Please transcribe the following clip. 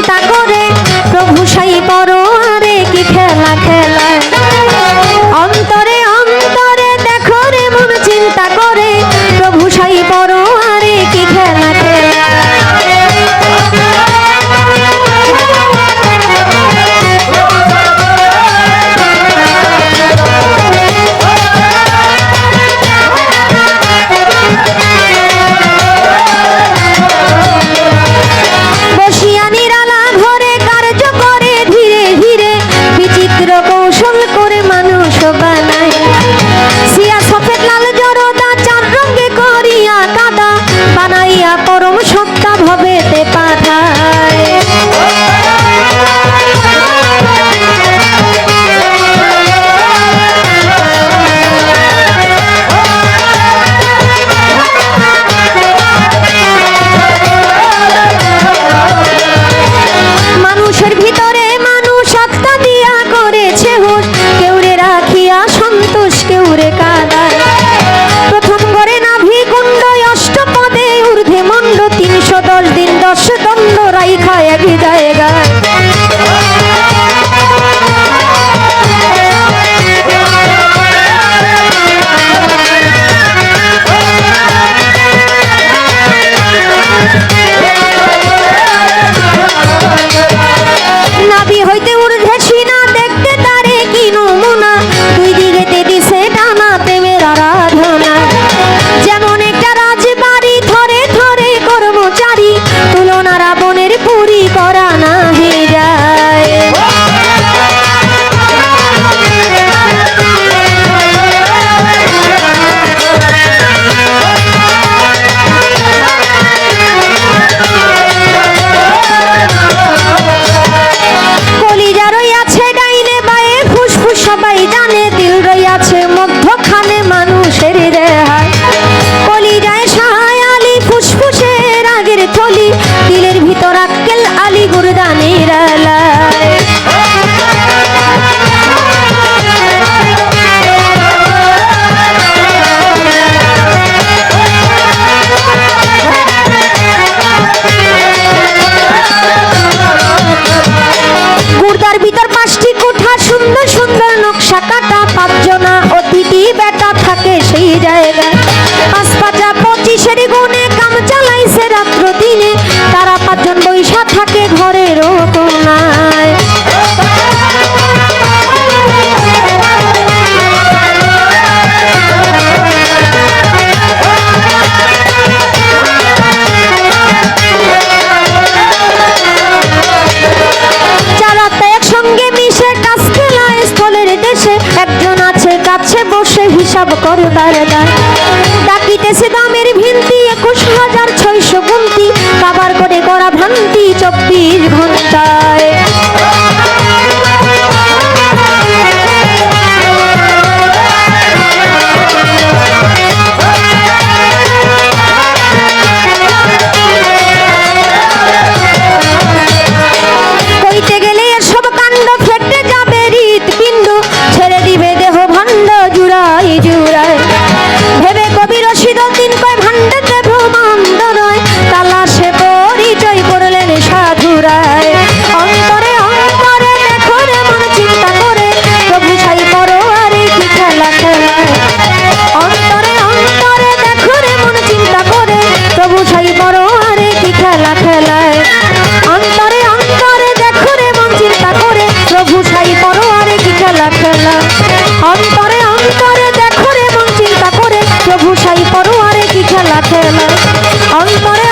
চিন্তা করে enfermito. আছে মধ্যখানে মানুষের রেহাই। কলিজায় সাহায় আলী, ফুসফুসের আগের থলি দিলের ভিতর আক্কেল আলী গুরদানির আলায়। থাকে সেই জায়গায়। পাঁচ পঁচিশের গুণে কাম চালাইছে রাত্র দিনে তারা পাঁচজন বৈশা থাকে ঘরেরও सब कर उतारे दा डाकी ते सीधा मेरी भिन्न খেলা খেলা। অন্তরে অন্তরে দেখো রে মন চিন্তা করে, প্রভু সাই পড়ো আরে কি খেলা খেলা। অন্তরে